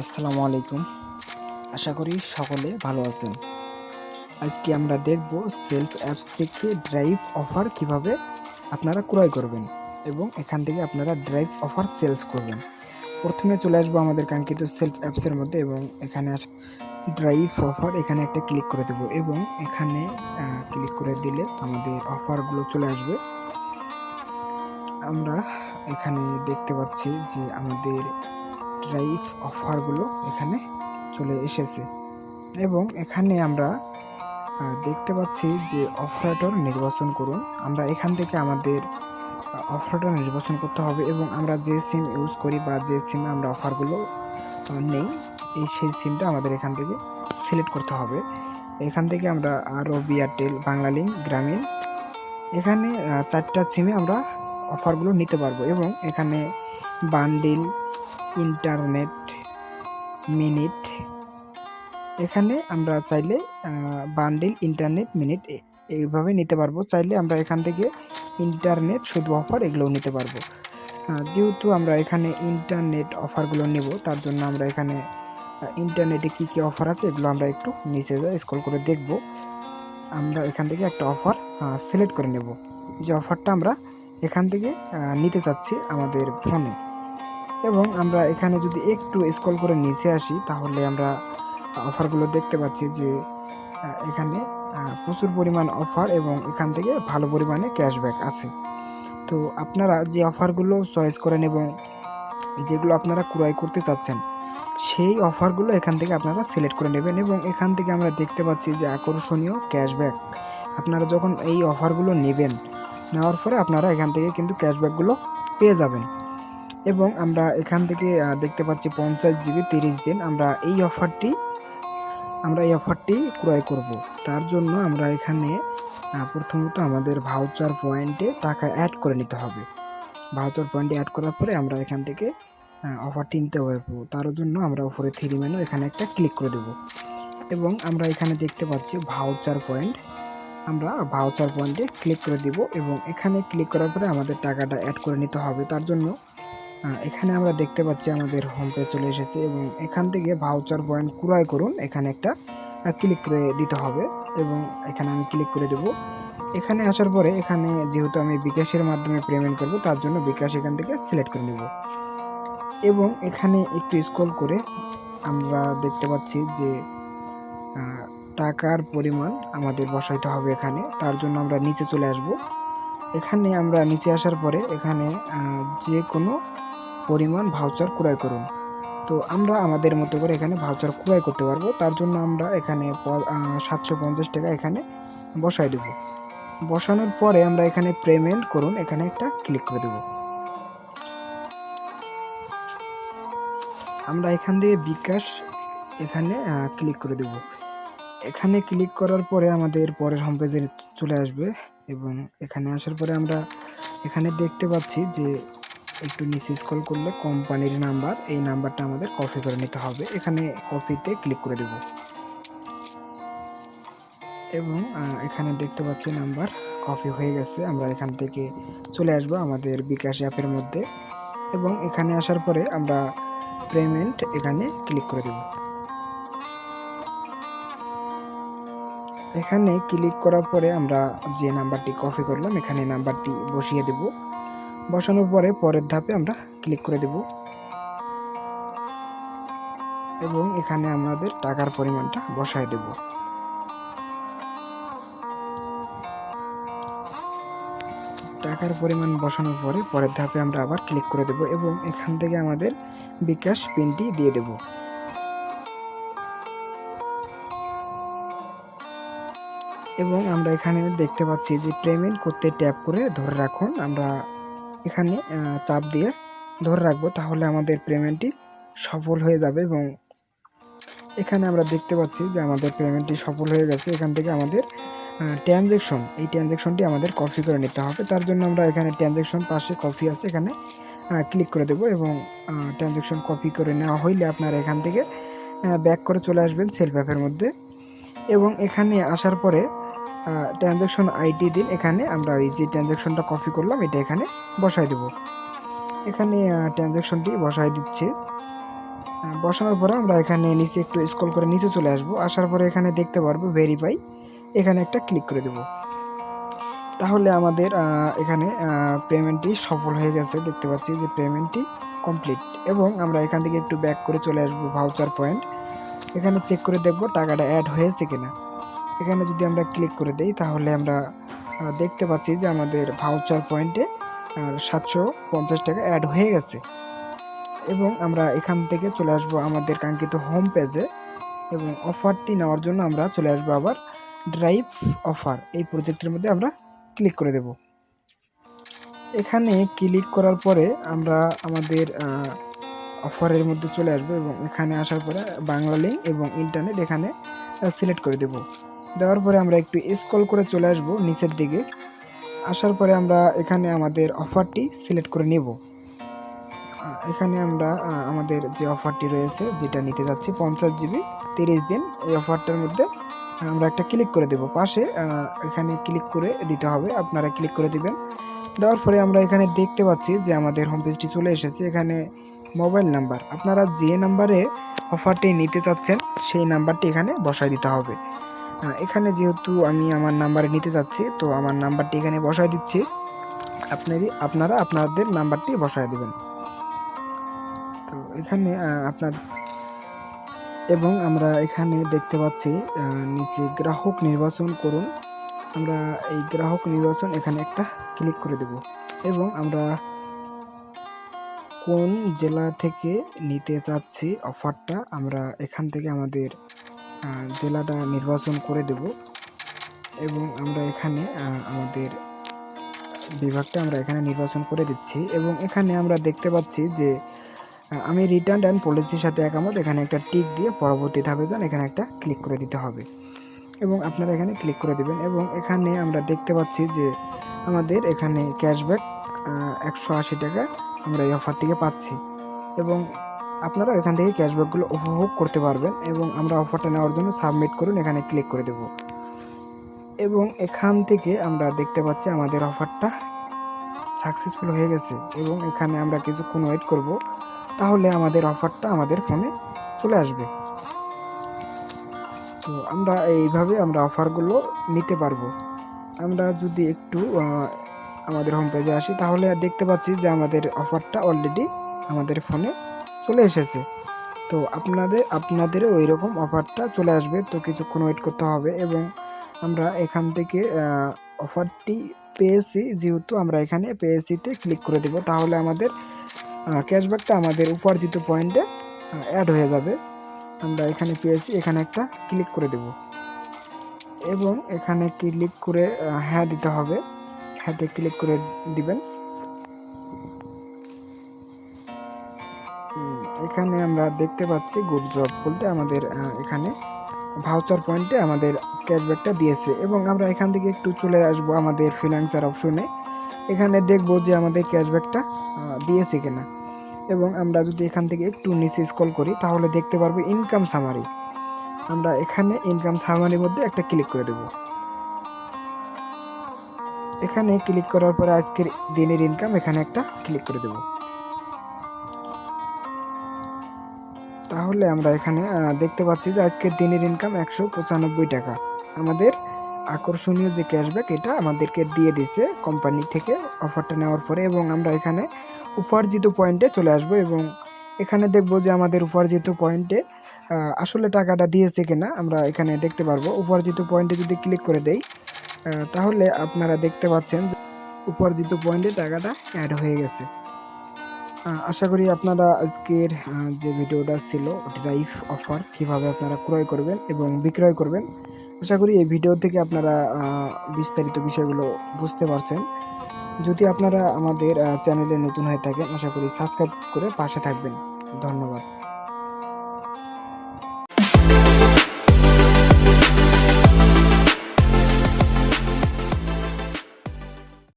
আসসালামু আলাইকুম। আশা করি সকলে ভালো আছেন। আজকে আমরা দেখব সেলফ অ্যাপস থেকে ড্রাইভ অফার কীভাবে আপনারা ক্রয় করবেন এবং এখান থেকে আপনারা ড্রাইভ অফার সেলস করবেন। প্রথমে চলে আসব আমাদের কাঙ্ক্ষিত সেলফ অ্যাপসের মধ্যে এবং এখানে আস ড্রাইভ অফার এখানে একটা ক্লিক করে দেব এবং এখানে ক্লিক করে দিলে আমাদের অফারগুলো চলে আসবে। আমরা এখানে দেখতে পাচ্ছি যে আমাদের ড্রাইভ অফারগুলো এখানে চলে এসেছে। এবং এখানে আমরা দেখতে পাচ্ছি যে অপারেটর নির্বাচন করুন। আমরা এখান থেকে আমাদের অপারেটর নির্বাচন করতে হবে এবং আমরা যে সিম ইউজ করি বা যে সিমে আমরা অফারগুলো নেই, এই সেই সিমটা আমাদের এখান থেকে সিলেক্ট করতে হবে। এখান থেকে আমরা আরও এয়ারটেল বাংলালিং গ্রামীণ এখানে চারটা সিমে আমরা অফারগুলো নিতে পারব এবং এখানে বান্ডিল ইন্টারনেট মিনিট। এখানে আমরা চাইলে বান্ডিল ইন্টারনেট মিনিট এইভাবে নিতে পারব। চাইলে আমরা এখান থেকে ইন্টারনেট শুধু অফার এগুলোও নিতে পারব। যেহেতু আমরা এখানে ইন্টারনেট অফারগুলো নেব, তার জন্য আমরা এখানে ইন্টারনেটে কী কী অফার আছে এগুলো আমরা একটু নিচে যাই স্ক্রল করে দেখব। আমরা এখান থেকে একটা অফার সিলেক্ট করে নেব। যে অফারটা আমরা এখান থেকে নিতে চাচ্ছি আমাদের ফোনে। এবং আমরা এখানে যদি একটু স্ক্রল করে নিচে আসি, তাহলে আমরা অফারগুলো দেখতে পাচ্ছি যে এখানে প্রচুর পরিমাণ অফার এবং এখান থেকে ভালো পরিমাণে ক্যাশব্যাক আছে। তো আপনারা যে অফারগুলো চয়েস করেন এবং যেগুলো আপনারা ক্রয় করতে চাচ্ছেন, সেই অফারগুলো এখান থেকে আপনারা সিলেক্ট করে নেবেন এবং এখান থেকে আমরা দেখতে পাচ্ছি যে আকর্ষণীয় ক্যাশব্যাক আপনারা যখন এই অফারগুলো নেবেন, নেওয়ার পরে আপনারা এখান থেকে কিন্তু ক্যাশব্যাকগুলো পেয়ে যাবেন। এবং আমরা এখান থেকে দেখতে পাচ্ছি পঞ্চাশ জিবি, তিরিশ দিন। আমরা এই অফারটি, আমরা এই অফারটি ক্রয় করব। তার জন্য আমরা এখানে প্রথমত আমাদের ভাউচার পয়েন্টে টাকা অ্যাড করে নিতে হবে। ভাউচার পয়েন্টে অ্যাড করার পরে আমরা এখান থেকে অফারটি নিতে পারব। তার জন্য আমরা উপরে থ্রি মেনু এখানে একটা ক্লিক করে দেব। এবং আমরা এখানে দেখতে পাচ্ছি ভাউচার পয়েন্ট আমরা ভাউচার পয়েন্টে ক্লিক করে দিব এবং এখানে ক্লিক করার পরে আমাদের টাকাটা অ্যাড করে নিতে হবে। তার জন্য এখানে আমরা দেখতে পাচ্ছি আমাদের হোম পেজ চলে এসেছে এবং এখান থেকে ভাউচার পয়েন্ট ক্রয় করুন। এখানে একটা ক্লিক করে দিতে হবে এবং এখানে আমি ক্লিক করে দেব। এখানে আসার পরে এখানে যেহেতু আমি বিকাশের মাধ্যমে পেমেন্ট করব, তার জন্য বিকাশ এখান থেকে সিলেক্ট করে নেব। এবং এখানে একটু স্ক্রল করে আমরা দেখতে পাচ্ছি যে টাকার পরিমাণ আমাদের বসাইতে হবে এখানে। তার জন্য আমরা নিচে চলে আসব। এখানে আমরা নিচে আসার পরে এখানে যে কোনো পরিমাণ ভাউচার ক্রয় করুন। তো আমরা আমাদের মতো করে এখানে ভাউচার ক্রয় করতে পারব। তার জন্য আমরা এখানে সাতশো পঞ্চাশ টাকা এখানে বসাই দেব। বসানোর পরে আমরা এখানে পেমেন্ট করুন। এখানে একটা ক্লিক করে দেব। আমরা এখান দিয়ে বিকাশ এখানে ক্লিক করে দেব। এখানে ক্লিক করার পরে আমাদের পরের হোম পেজে চলে আসবে এবং এখানে আসার পরে আমরা এখানে দেখতে পাচ্ছি যে একটু নিচে স্ক্রল করলে কোম্পানির নাম্বার এই নাম্বারটা আমাদের কপি করে নিতে হবে। এখানে কপিতে ক্লিক করে দেব। এবং এখানে দেখতে পাচ্ছি নাম্বার কপি হয়ে গেছে। আমরা এখান থেকে চলে আসব আমাদের বিকাশ অ্যাপের মধ্যে। এবং এখানে আসার পরে আমরা পেমেন্ট এখানে ক্লিক করে দেব। এখানে ক্লিক করার পরে আমরা যে নাম্বারটি কপি করলাম, এখানে নাম্বারটি বসিয়ে দেব। বসানোর পরে পরের ধাপে আমরা ক্লিক করে দেব। এবং এখানে আমাদের টাকার পরিমাণটা বসায় দেব। টাকার পরিমাণ বসানোর পরে পরের ধাপে আমরা আবার ক্লিক করে দেব এবং এখান থেকে আমাদের বিকাশ পিনটি দিয়ে দেব। এবং আমরা এখানে দেখতে পাচ্ছি যে পেমেন্ট করতে ট্যাপ করে ধরে রাখুন। আমরা এখানে চাপ দিয়ে ধরে রাখব, তাহলে আমাদের পেমেন্টটি সফল হয়ে যাবে এবং এখানে আমরা দেখতে পাচ্ছি যে আমাদের পেমেন্টটি সফল হয়ে গেছে। এখান থেকে আমাদের ট্রানজ্যাকশন এই ট্রানজ্যাকশনটি আমাদের কপি করে নিতে হবে। তার জন্য আমরা এখানে ট্রানজ্যাকশন পাশে কপি আছে, এখানে ক্লিক করে দেব এবং ট্রানজ্যাকশন কপি করে নেওয়া হইলে আপনারা এখান থেকে ব্যাক করে চলে আসবেন সেলফ অ্যাপের মধ্যে। এবং এখানে আসার পরে ট্রানজ্যাকশন আইডি দিন। এখানে আমরা এই যে ট্রানজ্যাকশনটা কপি করলাম, এটা এখানে বসাই দেব। এখানে ট্রানজ্যাকশনটি বসাই দিচ্ছে। বসানোর পরে আমরা এখানে নিচে একটু স্ক্রল করে নিচে চলে আসব। আসার পরে এখানে দেখতে পারব ভেরিফাই এখানে একটা ক্লিক করে দেব। তাহলে আমাদের এখানে পেমেন্টটি সফল হয়ে গেছে। দেখতে পাচ্ছি যে পেমেন্টটি কমপ্লিট এবং আমরা এখান থেকে একটু ব্যাক করে চলে আসব ভাউচার পয়েন্ট এখানে চেক করে দেখব টাকাটা অ্যাড হয়েছে কিনা। এখানে যদি আমরা ক্লিক করে দেই, তাহলে আমরা দেখতে পাচ্ছি যে আমাদের ভাউচার পয়েন্টে সাতশো পঞ্চাশ টাকা অ্যাড হয়ে গেছে। এবং আমরা এখান থেকে চলে আসব আমাদের কাঙ্ক্ষিত হোম পেজে এবং অফারটি নেওয়ার জন্য আমরা চলে আসব আবার ড্রাইভ অফার এই প্রজেক্টের মধ্যে আমরা ক্লিক করে দেব। এখানে ক্লিক করার পরে আমরা আমাদের অফারের মধ্যে চলে আসব এবং এখানে আসার পরে বাংলা লিঙ্ক এবং ইন্টারনেট এখানে সিলেক্ট করে দেব। দেওয়ার পরে আমরা একটু স্ক্রল করে চলে আসব নিচের দিকে। আসার পরে আমরা এখানে আমাদের অফারটি সিলেক্ট করে নেব। এখানে আমরা আমাদের যে অফারটি রয়েছে, যেটা নিতে যাচ্ছি পঞ্চাশ জিবি তিরিশ দিন, এই অফারটার মধ্যে আমরা একটা ক্লিক করে দেব। পাশে এখানে ক্লিক করে দিতে হবে, আপনারা ক্লিক করে দিবেন। দেওয়ার পরে আমরা এখানে দেখতে পাচ্ছি যে আমাদের হোম পেজটি চলে এসেছে। এখানে মোবাইল নাম্বার আপনারা যে নাম্বারে অফারটি নিতে চাচ্ছেন, সেই নাম্বারটি এখানে বসায় দিতে হবে। এখানে যেহেতু আমি আমার নাম্বারে নিতে চাচ্ছি তো আমার নাম্বারটি এখানে বসায় দিচ্ছি। আপনারই, আপনারা আপনাদের নাম্বারটি বসায় দিবেন। তো এখানে আপনার, এবং আমরা এখানে দেখতে পাচ্ছি নিচে গ্রাহক নির্বাচন করুন। আমরা এই গ্রাহক নির্বাচন এখানে একটা ক্লিক করে দেব। এবং আমরা কোন জেলা থেকে নিতে চাচ্ছি অফারটা, আমরা এখান থেকে আমাদের জেলাটা নির্বাচন করে দেব এবং আমরা এখানে আমাদের বিভাগটা আমরা এখানে নির্বাচন করে দিচ্ছি এবং এখানে আমরা দেখতে পাচ্ছি যে আমি রিটার্ন অ্যান্ড পলিসির সাথে একামত। এখানে একটা টিক দিয়ে পরবর্তী ধাপে যান এখানে একটা ক্লিক করে দিতে হবে এবং আপনারা এখানে ক্লিক করে দেবেন এবং এখানে আমরা দেখতে পাচ্ছি যে, আমাদের এখানে ক্যাশব্যাক একশো আশি টাকা আমরা এই অফার থেকে পাচ্ছি এবং আপনারা এখান থেকে ক্যাশব্যাকগুলো উপভোগ করতে পারবেন এবং আমরা অফারটা নেওয়ার জন্য সাবমিট করুন, এখানে ক্লিক করে দেব। এবং এখান থেকে আমরা দেখতে পাচ্ছি আমাদের অফারটা সাকসেসফুল হয়ে গেছে এবং এখানে আমরা কিছুক্ষণ ওয়েট করব, তাহলে আমাদের অফারটা আমাদের ফোনে চলে আসবে। তো আমরা এইভাবে আমরা অফারগুলো নিতে পারব। আমরা যদি একটু আমাদের হোম পেজে আসি, তাহলে দেখতে পাচ্ছি যে আমাদের অফারটা অলরেডি আমাদের ফোনে চলে এসেছে। তো আপনাদের, আপনাদেরও ওই রকম অফারটা চলে আসবে। তো কিছুক্ষণ ওয়েট করতে হবে এবং আমরা এখান থেকে অফারটি পেয়েছি। যেহেতু আমরা এখানে পেয়েছিতে ক্লিক করে দেব। তাহলে আমাদের ক্যাশব্যাকটা আমাদের উপার্জিত পয়েন্টে অ্যাড হয়ে যাবে। আমরা এখানে পেয়েছি, এখানে একটা ক্লিক করে দেব। এবং এখানে ক্লিক করে হ্যাঁ দিতে হবে। হ্যাঁতে ক্লিক করে দিবেন। এখানে আমরা দেখতে পাচ্ছি গুড জব বলতে আমাদের এখানে ভাউচার পয়েন্টে আমাদের ক্যাশব্যাকটা দিয়েছে। এবং আমরা এখান থেকে একটু চলে আসব আমাদের ফিনান্সার অপশনে এখানে দেখব যে আমাদের ক্যাশব্যাকটা দিয়েছে কিনা। এবং আমরা যদি এখান থেকে একটু নিচে স্ক্রল করি, তাহলে দেখতে পারব ইনকাম সামারি আমরা এখানে ইনকাম সামারির মধ্যে একটা ক্লিক করে দেব। এখানে ক্লিক করার পরে আজকের দিনের ইনকাম এখানে একটা ক্লিক করে দেব। তাহলে আমরা এখানে দেখতে পাচ্ছি যে আজকের দিনের ইনকাম একশো পঁচানব্বই টাকা। আমাদের আকর্ষণীয় যে ক্যাশব্যাক এটা আমাদেরকে দিয়ে দিছে কোম্পানি থেকে অফারটা নেওয়ার পরে এবং আমরা এখানে উপার্জিত পয়েন্টে চলে আসব এবং এখানে দেখব যে আমাদের উপার্জিত পয়েন্টে আসলে টাকাটা দিয়েছে কিনা আমরা এখানে দেখতে পারব। উপার্জিত পয়েন্টে যদি ক্লিক করে দেই তাহলে আপনারা দেখতে পাচ্ছেন উপার্জিত পয়েন্টে টাকাটা অ্যাড হয়ে গেছে। আশা করি আপনারা আজকের যে ভিডিওটা ছিল ড্রাইভ অফার কীভাবে আপনারা ক্রয় করবেন এবং বিক্রয় করবেন, আশা করি এই ভিডিও থেকে আপনারা বিস্তারিত বিষয়গুলো বুঝতে পারছেন। যদি আপনারা আমাদের চ্যানেলে নতুন হয়ে থাকেন, আশা করি সাবস্ক্রাইব করে পাশে থাকবেন। ধন্যবাদ।